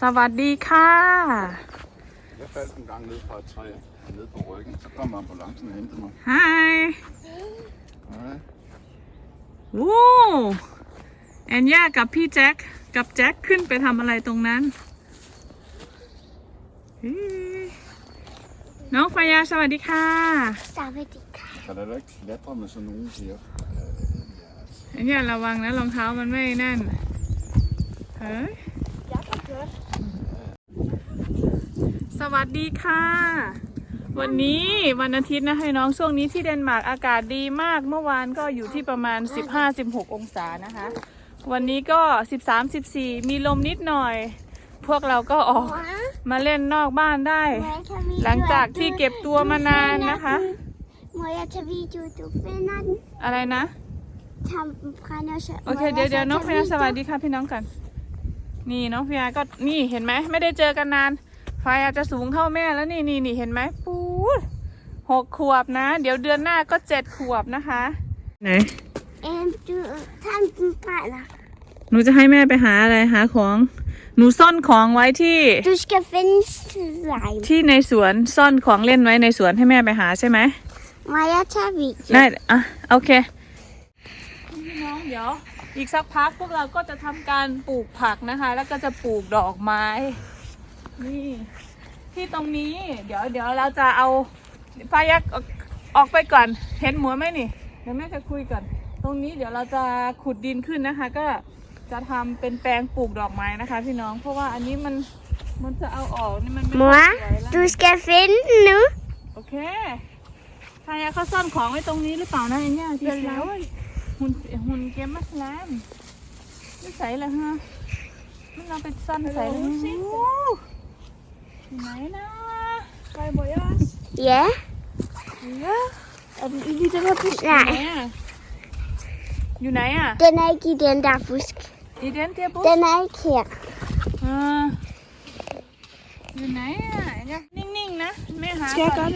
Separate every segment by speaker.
Speaker 1: สวัสดีค่ะ
Speaker 2: Jeg faldt en gang ned fra et træ, ned på ryggen, så kom ambulancen og hentede mig.
Speaker 1: Hej
Speaker 2: Nej.
Speaker 1: วู้แอนย่ากับพี่แจ็คกับแจ็คขึ้นไปทำอะไรตรงนั้นอื้อน้องฟายาสวัสดีค่ะ
Speaker 3: สวัสดีค่ะ
Speaker 2: Kan der da ikke klatre med sådan nogen, siger jeg.
Speaker 1: แอนย่าระวังนะรองเท้ามันไม่นั่น เฮ้ย
Speaker 3: Jeg kan gøre
Speaker 1: ส วัสดีค่ะ วันนี้วันอาทิตย์นะให้น้องช่วงนี้ที่เดนมาร์กอากาศดีมากเมื่อวานก็อยู่ที่ประมาณ 15-16 องศานะคะ วันนี้ก็ 13-14 มีลมนิดหน่อย พวกเราก็ออก
Speaker 3: หัว
Speaker 1: มาเล่นนอกบ้านได้ หลังจากที่เก็บตัวมานานนะคะ
Speaker 3: มอยจะวิดีโอดูเฟนัน
Speaker 1: อะไรนะ
Speaker 3: ทำพานาช
Speaker 1: โอเคเดี๋ยวเดี๋ยวน้องฟิยาสวัสดีค่ะพี่น้องกัน นี่น้องฟิยาก็นี่เห็นไหมไม่ได้เจอกันนาน ฟายาจะสูงเท่าแม่แล้วนี่นี่นี่เห็นไหมปูดหกขวบนะ เดี๋ยวเดือนหน้าก็เจ็ดขวบนะคะ ไหน
Speaker 3: เอ็มดูทำปะนะ
Speaker 1: หนูจะให้แม่ไปหาอะไรหาของ หนูซ่อนของไว้ที่
Speaker 3: ดูสกาฟินสไลม์
Speaker 1: ที่ในสวนซ่อนของเล่นไว้ในสวนให้แม่ไปหาใช่ไหม
Speaker 3: มายาจะวิดีโอ
Speaker 1: ได้อะโอเคพี่น้องเดี๋ยวอีกสักพักพวกเราก็จะทำการปลูกผักนะคะ แล้วก็จะปลูกดอกไม้ นี่ ที่ตรงนี้ เดี๋ยวเดี๋ยวเราจะเอาฟ้ายักษ์ออกออกไปก่อน เห็นหัวไหมนี่เดี๋ยวแม่จะคุยก่อน ตรงนี้เดี๋ยวเราจะขุดดินขึ้นนะคะ ก็จะทำเป็นแปลงปลูกดอกไม้นะคะ พี่น้องเพราะว่าอันนี้มันมันจะเอาออกนี่มันไม่
Speaker 3: มัว
Speaker 1: ค่อยสวยแล้ว
Speaker 3: ดูสกาฟินนู
Speaker 1: โอเคใครอะเขาซ่อนของไว้ตรงนี้หรือเปล่านะไอ้เนี่ยที่แล้ว หุ่นหุ่นเกมมัสแลมไม่ใส่เลยฮะมันเราไปซ่อนใส่เลยฮะ อยู่ไหนนะไปบ่อยอะ
Speaker 3: เย้
Speaker 1: เยอะอันนี้จะมาพูด
Speaker 3: ไหน
Speaker 1: อะอยู่ไหนอะ
Speaker 3: เดนไอกีเดนดาฟุส
Speaker 1: อีเดนเตียปุ๊บ
Speaker 3: เดนไอเขียก
Speaker 1: อ่าอยู่ไหนอะเนี่ยนิ่งๆนะไม่หาก่อน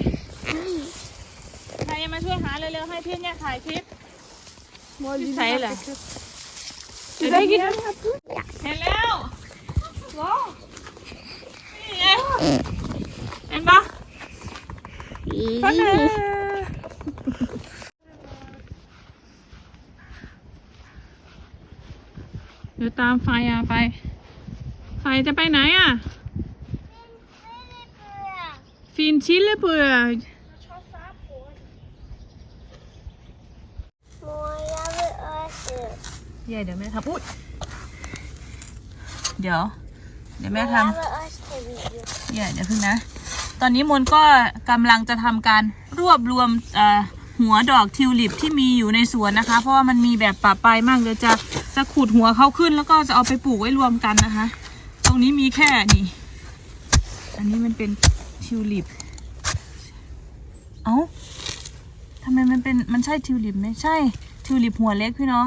Speaker 1: ใครมาช่วยหาเร็วๆ ให้พี่เนี่ยถ่ายคลิปที่ใส่เหรอเดี๋ยวได้กินเห็นแล้วว้าวนี่ไง เห็นปะพันเลยเดี๋ยวตามไฟอะไป ไฟจะไปไหนอะ ฟินชิลเลยเปื่อ
Speaker 3: มอยาเวอร์ส
Speaker 1: เย่เดี๋ยวแม่ทำอุ้ยเดี๋ยว เดี๋ยวแม่ทำ
Speaker 3: มอยาเวอร์สวิดีโอ
Speaker 1: อย่าเดี๋ยวพึ่งนะ ตอนนี้มนก็กำลังจะทำการรวบรวมเอ่อหัวดอกทิวลิปที่มีอยู่ในสวนนะคะ เพราะว่ามันมีแบบป่าปลายมากเลยจะจะขุดหัวเขาขึ้นแล้วก็จะเอาไปปลูกไว้รวมกันนะคะ ตรงนี้มีแค่นี่อันนี้มันเป็นทิวลิป เอ้าทำไมมันเป็นมันใช่ทิวลิปไหมใช่ทิวลิปหัวเล็กพี่น้อง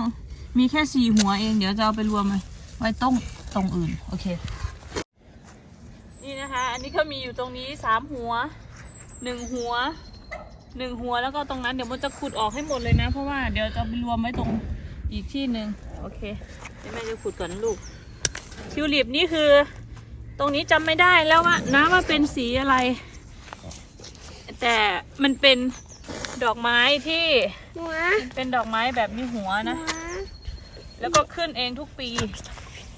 Speaker 1: มีแค่สี่หัวเอง เดี๋ยวจะเอาไปรวมไว้ตรงตรงอื่น โอเคนี่นะคะ อันนี้ก็มีอยู่ตรงนี้สามหัวหนึ่งหัวหนึ่งหัวแล้วก็ตรงนั้นเดี๋ยวมันจะขุดออกให้หมดเลยนะ เพราะว่าเดี๋ยวจะเอาไปรวมไว้ตรงอีกที่หนึ่งโอเคเดี๋ยวแม่จะขุดก่อนนะลูกทิวลิปนี่คือ ตรงนี้จำไม่ได้แล้วว่านะว่าเป็นสีอะไร แต่มันเป็นดอกไม้ที่
Speaker 3: มัว
Speaker 1: เป็นดอกไม้แบบมีหัวนะ แล้วก็ขึ้นเองทุกปี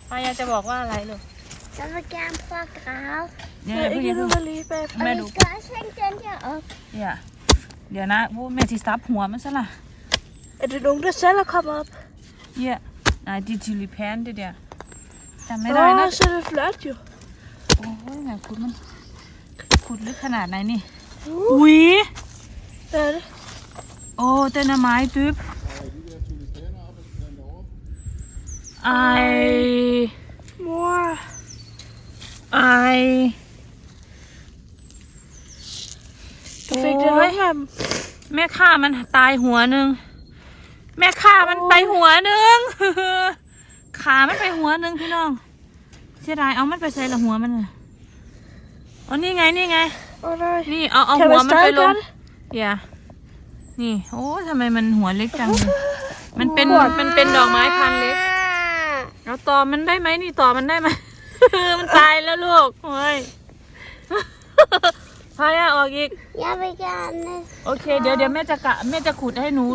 Speaker 1: พายาจะบอกว่าอะไรเลย
Speaker 3: จะมาแกมพวกเรา
Speaker 1: เดี๋ยวเพิ่งอย่าเพิ่งแม่ดู
Speaker 3: ก็เช่นกันจะออก
Speaker 1: อย่า เดี๋ยวนะวูแม่ที่ซับหัวมันซะละ
Speaker 3: Är det någon där eller komma upp?
Speaker 1: เย่นายดิจิลิแพนเดี๋ยวจำไม่ได้นะ
Speaker 3: så är det flöt ju.
Speaker 1: โอ้ยไงขุดมันขุดลึกขนาดไหนนี่อุ้ย
Speaker 3: Hvad er det?
Speaker 1: โอ้เต้นไม้ตึ๊บไอ
Speaker 3: Mor.
Speaker 1: ไอ
Speaker 3: Du fik den med hem.
Speaker 1: แม่ข้ามันตายหัวหนึ่งแม่ข้ามันไปหัวหนึ่งขามันไปหัวหนึ่งพี่น้องเสียดายเอามันไปใส่ละหัวมันน่ะอ๋อนี่ไงนี่ไง
Speaker 3: Åh nej.
Speaker 1: นี่เอาเอา
Speaker 3: Kan
Speaker 1: หัว
Speaker 3: man
Speaker 1: มันไป
Speaker 3: stadig
Speaker 1: ลง
Speaker 3: gøre det?
Speaker 1: อย่านี่โอ้ทำไมมันหัวเล็กจังเลยมันเป็นมันเป็นดอกไม้พันธุ์เล็ก เอาต่อมันได้ไหมนี่ต่อมันได้ไหม มันตายแล้วลูกโอ้ย พายาออกอีก
Speaker 4: Jag vill gärna
Speaker 1: โอเค เดี๋ยวเดี๋ยวแม่จะกะแม่จะขุดให้หนู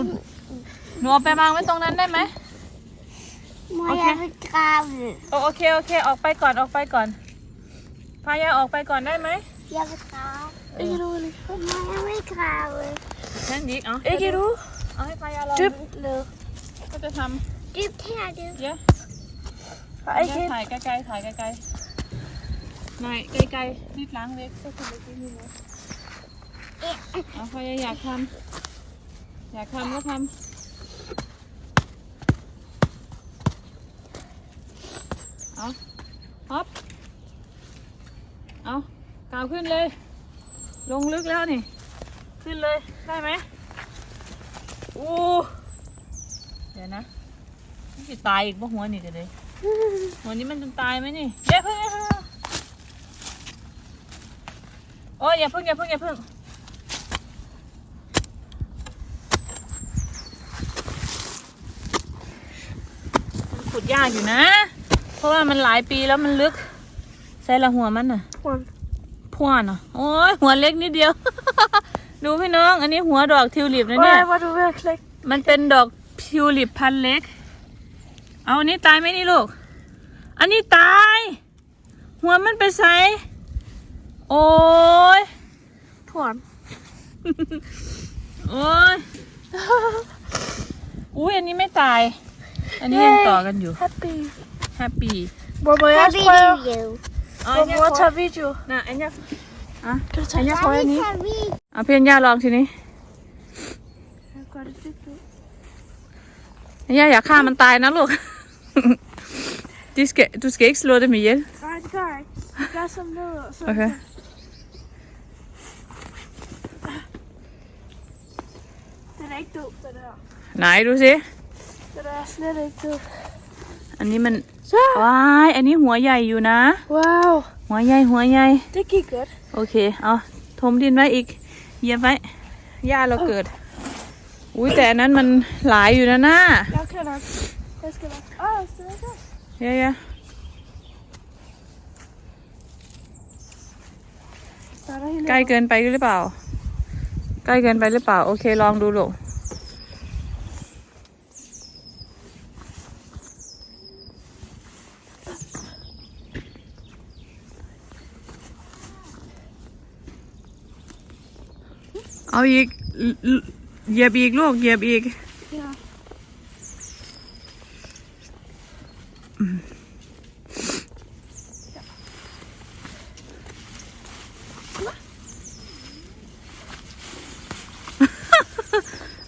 Speaker 1: หนูเอาไปวางไว้ตรงนั้นได้ไหม
Speaker 4: må
Speaker 1: Okej.
Speaker 4: jag begrave.
Speaker 1: โอโอเคโอเค ออกไปก่อนออกไปก่อน พายาออกไปก่อนได้ไหม
Speaker 4: Jag vill grave.
Speaker 3: Ikke du, Ellie.
Speaker 4: Må jeg begrave?
Speaker 1: แค่นี้เอา
Speaker 3: Ikke du.
Speaker 1: เอาให้พายาลอง
Speaker 3: Dybt ned.
Speaker 1: ก็จะท
Speaker 4: Dybt her, du. ำ
Speaker 1: เยอะ
Speaker 3: Nej,
Speaker 1: เย
Speaker 3: ikke
Speaker 1: อะ
Speaker 3: helt.
Speaker 1: ถ่ายไกลๆถ่ายไกลๆ ไหนไกลๆนิดล้างเล็กก็คือเล็กนิดนึงเอาพายาอยากทำอยากทำก็ทำเอาฮอปเอากาวขึ้นเลย ลงลึกแล้วนี่ ขึ้นเลย ได้ไหมโอ้เดี๋ยวนะมันจะตายอีกปะหัวนี่เดี๋ยวเลย หัวนี้มันจะตายไหมนี่อย่าเพิ่อย่าเพิ่ง โอ้ยอย่าเพิ่งอย่าเพิ่งอย่าเพิ่งมันขุดยากอยู่นะ เพราะว่ามันหลายปีแล้วมันลึก ใส่ละหัวมันน่ะ
Speaker 3: One.
Speaker 1: พ่วนอะโอ้ยหัวเล็กนิดเดียว ดูพี่น้อง อันนี้หัวดอกทิวลิปนะเนี่ย
Speaker 3: Ej, hvor er du ved at klikke.
Speaker 1: มันเป็นดอกทิวลิปพันเล็ก เอาอันนี้ตายไหมนี่ลูก อันนี้ตาย หัวมันไปใส่ โอ้ย
Speaker 3: Torn.
Speaker 1: โอ้ยอุ้ยอันนี้ไม่ตาย อันนี้ยังต่อกันอยู่
Speaker 3: Happy.
Speaker 1: แฮปปี้
Speaker 3: Hvor må jeg
Speaker 4: Her
Speaker 3: også
Speaker 4: vil
Speaker 3: prøve?
Speaker 4: du jo.
Speaker 1: เอาอั
Speaker 3: Hvor
Speaker 1: นนี้
Speaker 3: mor tager video.
Speaker 1: น่ะอันนี้อะ
Speaker 3: Kan du
Speaker 1: อัน
Speaker 3: tage
Speaker 1: นี้
Speaker 3: det?
Speaker 1: พออันนี้
Speaker 4: Her vi.
Speaker 1: เอาเพียนย่าลองทีนี้
Speaker 3: Jeg gør det dybt ud.
Speaker 1: ย่าอย่าฆ่ามันตายนะลูก De skal, du skal ikke slå dem ihjel.
Speaker 3: Nej, det gør jeg ikke. Jeg gør sådan ned, og så...
Speaker 1: Okay.
Speaker 3: Den er ikke død, den her.
Speaker 1: ไหนดูสิ
Speaker 3: Den er slet ikke død.
Speaker 1: อันนี้มัน
Speaker 3: Så.
Speaker 1: ว้ายอันนี้หัวใหญ่อยู่นะ
Speaker 3: Wow.
Speaker 1: หัวใหญ่หัวใหญ่
Speaker 3: Det gik godt.
Speaker 1: โอเคเอาถมดินไว้อีกเหยียบไว้หญ้าเราเกิด อุ้ยแต่อันนั้นมันหลายอยู่นะหน้า
Speaker 3: Jeg kan nok. Jeg skal nok. Åh, så er det.
Speaker 1: เยอะ
Speaker 3: Så er der helt
Speaker 1: ๆใกล้เกินไปหรือเปล่า ใกล้เกินไปหรือเปล่า โอเค ลองดูลูก เอาอีก เหยียบอีกลูก เหยียบอีก
Speaker 3: Ja.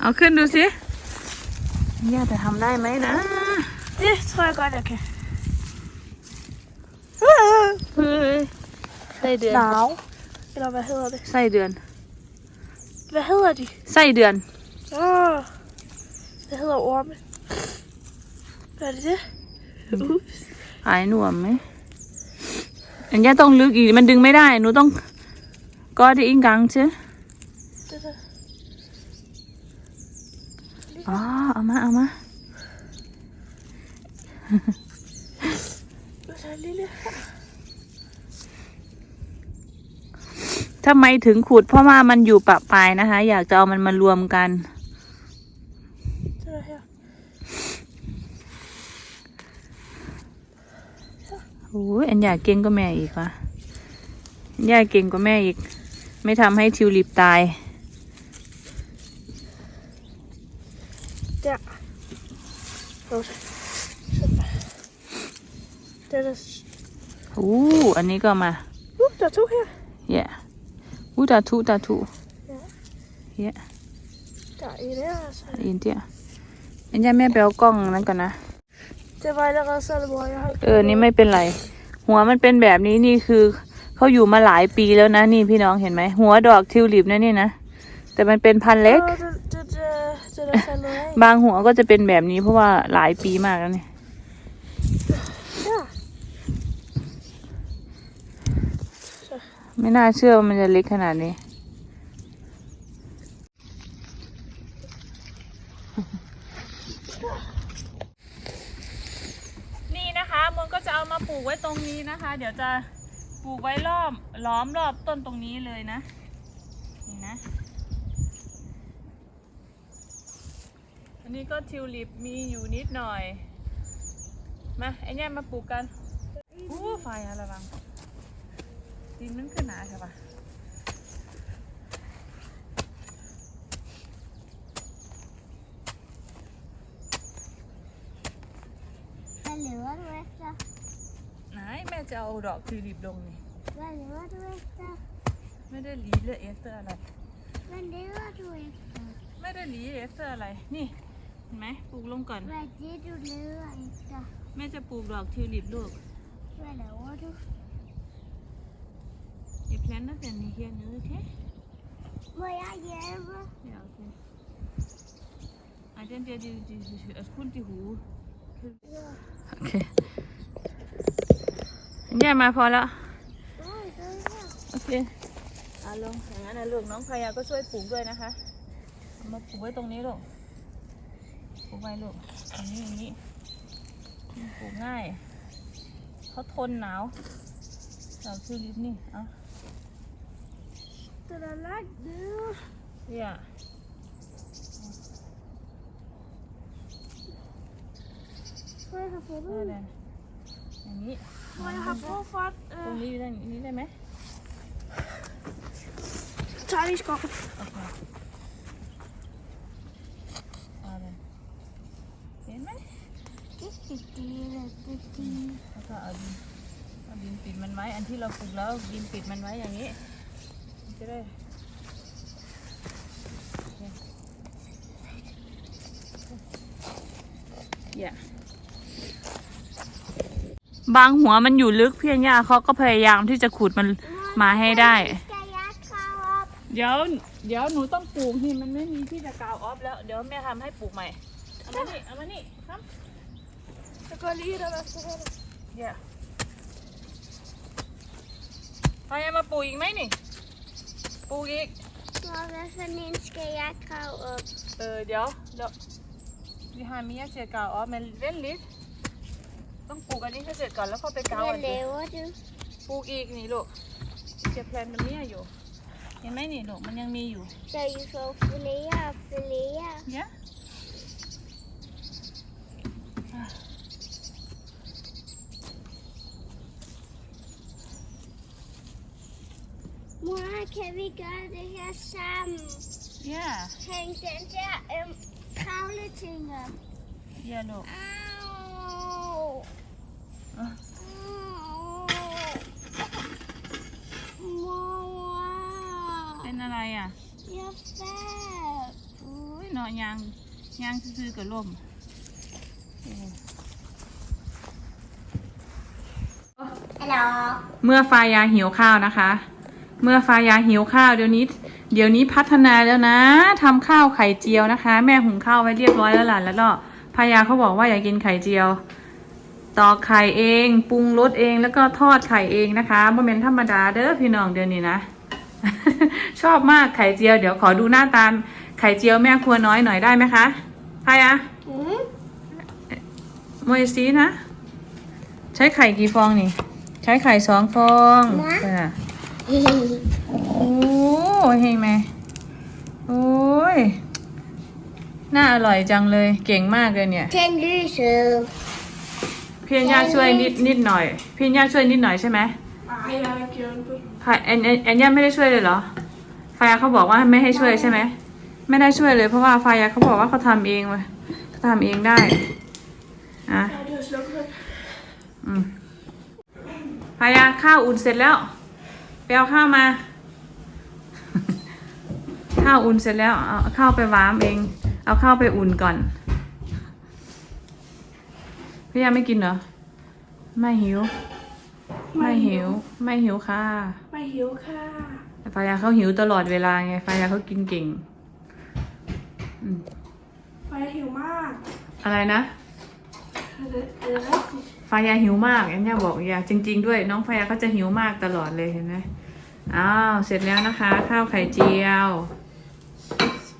Speaker 1: เอาขึ้นดูสิย่าจะทำได้ไหมนะ
Speaker 3: Det tror jeg godt, jeg kan.
Speaker 1: เฮ้ยไส้เดือน
Speaker 3: Lav. Eller hvad hedder det?
Speaker 1: ไส้เดือน
Speaker 3: Hvad hedder de?
Speaker 1: ไส้เดือน
Speaker 3: Åh. Hvad hedder orme? Hvad er det det? Ups.
Speaker 1: หายหนวมไหมอันนี้ต้องลึกอีก มันดึงไม่ได้หนูต้องก็ได้อิงกังใช่
Speaker 3: Det der.
Speaker 1: อ๋อเอามาเอามา
Speaker 3: Nu tager jeg lille her.
Speaker 1: ทำไมถึงขุด เพราะว่ามันอยู่ปะปลายนะคะ อยากจะเอามันมารวมกัน
Speaker 3: Det der her.
Speaker 1: โอ้ยอันอยากเก่งก็แม่อีกวะอันอยากเก่งก็แม่อีก ไม่ทำให้ทิวลิปตาย
Speaker 3: Der. Godt. Den er... s-
Speaker 1: อู้อันนี้ก็มา
Speaker 3: Uh, der er to her.
Speaker 1: เย่ อู้ตาทุตาทุ
Speaker 3: Der er en her, altså.
Speaker 1: อินเดียอันนี้แม่ไปเอากล้องนั้นก่อนนะ
Speaker 3: Det var allerede så, hvor jeg har
Speaker 1: เออนี่ไม่เป็นไร หัวมันเป็นแบบนี้นี่คือเขาอยู่มาหลายปีแล้วนะนี่พี่น้องเห็นไหมหัวดอกทิวลิปนะนี่นะแต่มันเป็นพันธุ์เล็ก
Speaker 3: Åh, det, det, det, det er faldet af.
Speaker 1: บางหัวก็จะเป็นแบบนี้เพราะว่าหลายปีมากแล้วนี่
Speaker 3: Ja.
Speaker 1: ไม่น่าเชื่อว่ามันจะเล็กขนาดนี้ นี่นะคะมนก็จะเอามาปลูกไว้ตรงนี้นะคะเดี๋ยวดี๋ยวจะปลูกไว้รอบล้อมรอบต้นตรงนี้เลยนะ นี่นะ อันนี้ก็ทิวลิปมีอยู่นิดหน่อย มาไอ้เนี่ยมาปลูกกันอู้ไฟอะระวัง ดินมันขึ้นหนาใช่ปะ
Speaker 4: Vad lurar du efter?
Speaker 1: ไหนแม่จะเอาดอกทิวลิปลงนี่
Speaker 4: Vad lurar du efter?
Speaker 1: ไม่ได้หลีเลยเอสเตอร์อะไร
Speaker 4: Vad lurar du efter?
Speaker 1: ไม่ได้หลีเอสเตอร์อะไร นี่เห็นไหมปลูกลงก่อน
Speaker 4: Vad är det du lurar efter?
Speaker 1: แม่จะปลูกดอกทิวลิปลูก
Speaker 4: Vad lurar du?
Speaker 1: I planter den hernede, okay?
Speaker 4: Må jeg hjælpe?
Speaker 1: Ja, okay. Ej, den der, det de, de, er kun de hoved. Okay. แย่มาพอแล้ว
Speaker 4: Nej, det er her.
Speaker 1: โอเคอาลงอย่างนั้นนะลูกน้องพายาก็ช่วยปลูกด้วยนะคะเอามาปลูกไว้ตรงนี้ลูก ปลูกไว้ลูกอย่างนี้อย่างนี้มันปลูกง่าย เขาทนหนาวดอกทิวลิปนี่ เอา
Speaker 4: Den er langt nede.
Speaker 1: เนี่ย
Speaker 4: Hvor jeg har
Speaker 1: เอ
Speaker 4: fundet
Speaker 1: อ
Speaker 4: den.
Speaker 1: เนี่ยอย่างนี้
Speaker 3: Hvor jeg har brug for,
Speaker 1: ตรงนี้ได้อย่างนี้ได้ไหม
Speaker 3: tager vi i skoven.
Speaker 1: โอเคเอาเลยเห็นไหม
Speaker 4: Det skal dele, det dele.
Speaker 1: แล้วก็เอาดินเอาดินปิดมันไว้ อันที่เราปลูกแล้วดินปิดมันไว้อย่างนี้ จะได้โอเคอย่าบางหัวมันอยู่ลึกเพียงย่าเขาก็พยายามที่จะขุดมันมาให้ได้
Speaker 4: Skal jeg grave op?
Speaker 1: เดี๋ยว เดี๋ยวหนูต้องปลูกนี่มันไม่มีที่จะกาวออฟแล้ว เดี๋ยวแม่ทำให้ปลูกใหม่ เอามานี่ เอามานี่ครับ
Speaker 3: Jeg går lige der, der står der.
Speaker 1: เดี๋ยวพายมาปลูกอีกไหมนี่ป ลูกอีก
Speaker 4: Hvor hvad for en skal jeg grave op?
Speaker 1: เออเดี๋ยวเดี๋ยว vi har mere til at grave op men vent lidt ต้องปลูกอันนี้ให้เสร็จก่อนแล้วค่อยไปกาว
Speaker 4: Hvad
Speaker 1: อันนี้
Speaker 4: laver du?
Speaker 1: ปลูกอีกนี่ลูกจะแพลนมันเนี่ยอยู่ เห็นไหมนี่ลูกมันยังมีอยู่
Speaker 4: Så I får flere og flere.
Speaker 1: เนี่ย
Speaker 4: Mor, kan vi gøre det her sammen?
Speaker 1: เนี่ย
Speaker 4: Hæng den der øhm, kravleting op.
Speaker 1: เนี่ยลูก
Speaker 4: Au.
Speaker 1: Ah.
Speaker 4: Au. Mor,
Speaker 1: เป็นอะไรอะ
Speaker 4: jeg faldt.
Speaker 1: อุ้ยเนาะยางยางซื่อๆกับลมเออ
Speaker 4: Hallo.
Speaker 1: เมื่อฟายาหิวข้าวนะคะ เมื่อฟายาหิวข้าวเดี๋ยวนี้ เดี๋ยวนี้พัฒนาแล้วนะทำข้าวไข่เจียวนะคะ แม่หุงข้าวไว้เรียบร้อยแล้วล่ะแล้วก็พายาเขาบอกว่าอยากกินไข่เจียวตอกไข่เองปรุงรสเองแล้วก็ทอดไข่เองนะคะบ่เป็นธรรมดาเด้อพี่น้องเดี๋ยวนี้นะ ชอบมากไข่เจียวเดี๋ยวขอดูหน้าตาไข่เจียวแม่ครัวน้อยหน่อยได้ไหมคะพายา
Speaker 4: Mm.
Speaker 1: โมยซีนะ ใช้ไข่กี่ฟองนี่ ใช้ไข่สองฟอง
Speaker 4: นะ
Speaker 1: จ้ะ โอ้เห็นไหมโอ้ย น่าอร่อยจังเลย เก่งมากเลยเนี่ย
Speaker 4: Tænd lyset.
Speaker 1: พี่ญาช่วยนิดนิดหน่อย พี่ญาช่วยนิดหน่อยใช่ไหม
Speaker 3: Ej, jeg har ikke hjulpet.
Speaker 1: ใครแอนแอนแอนย่าไม่ได้ช่วยเลยเหรอฟายาเขาบอกว่าไม่ให้ช่วยใช่ไหม ไม่ได้ช่วยเลยเพราะว่าฟายาเขาบอกว่าเขาทำเองเว้ยเขาทำเองได้ อะ
Speaker 3: Ja, det har slukket.
Speaker 1: อืมพายาข้าวอุ่นเสร็จแล้ว ไปเอาข้าวมา ข้าวอุ่นเสร็จแล้ว เอาข้าวไปวามเอง เอาข้าวไปอุ่นก่อน พี่ยาไม่กินเหรอ ไม่หิว ไม่หิว ไม่หิวค่ะ
Speaker 3: ไม่หิวค่ะ
Speaker 1: แต่พายาเขาหิวตลอดเวลาไงพายาเขากินเก่งอืม
Speaker 3: ไฟหิวมาก
Speaker 1: อะไรนะ
Speaker 3: อะไรอะไรนะ
Speaker 1: ฟายาหิวมากอันเนี้ยบอกอยากจริง ๆ ด้วย น้องฟายาก็จะหิวมากตลอดเลยเห็นไหมอ้าวเสร็จแล้วนะคะ ข้าวไข่เจียว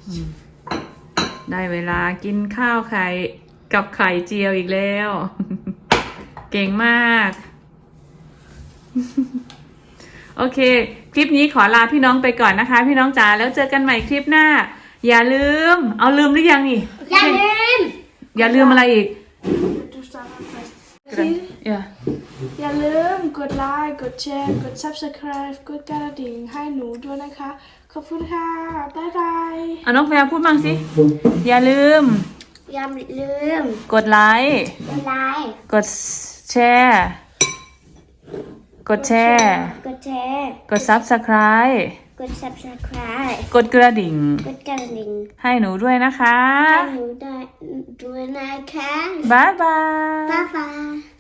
Speaker 1: อืมได้เวลากินข้าวไข่กับไข่เจียวอีกแล้ว เก่งมาก โอเค คลิปนี้ขอลาพี่น้องไปก่อนนะคะ พี่น้องจ๋าแล้วเจอกันใหม่คลิปหน้า อย่าลืม เอาลืมหรือยังนี่
Speaker 4: อย่าลืม
Speaker 1: อย่าลืมอะไรอีก
Speaker 3: Du starter først. Sige,
Speaker 1: อย่า
Speaker 3: อย่าลืมกดไลค์ กดแชร์ กด subscribe กดกระดิ่งให้หนูด้วยนะคะ ขอบคุณค่ะ บ๊ายบาย
Speaker 1: เอาน้องแฟร์พูดบ้างสิ อย่าลืม
Speaker 4: อย่าลืม
Speaker 1: กดไลค์
Speaker 4: กดไลค์
Speaker 1: กดแชร์ กดแชร์
Speaker 4: กดแชร์
Speaker 1: กด subscribe
Speaker 4: กด subscribe
Speaker 1: กดกระดิ่ง
Speaker 4: กดกระดิ่ง
Speaker 1: ให้หนูด้วยนะคะ
Speaker 4: ให้หนูได้ด้วยนะคะ
Speaker 1: บ๊ายบาย
Speaker 4: บ๊ายบาย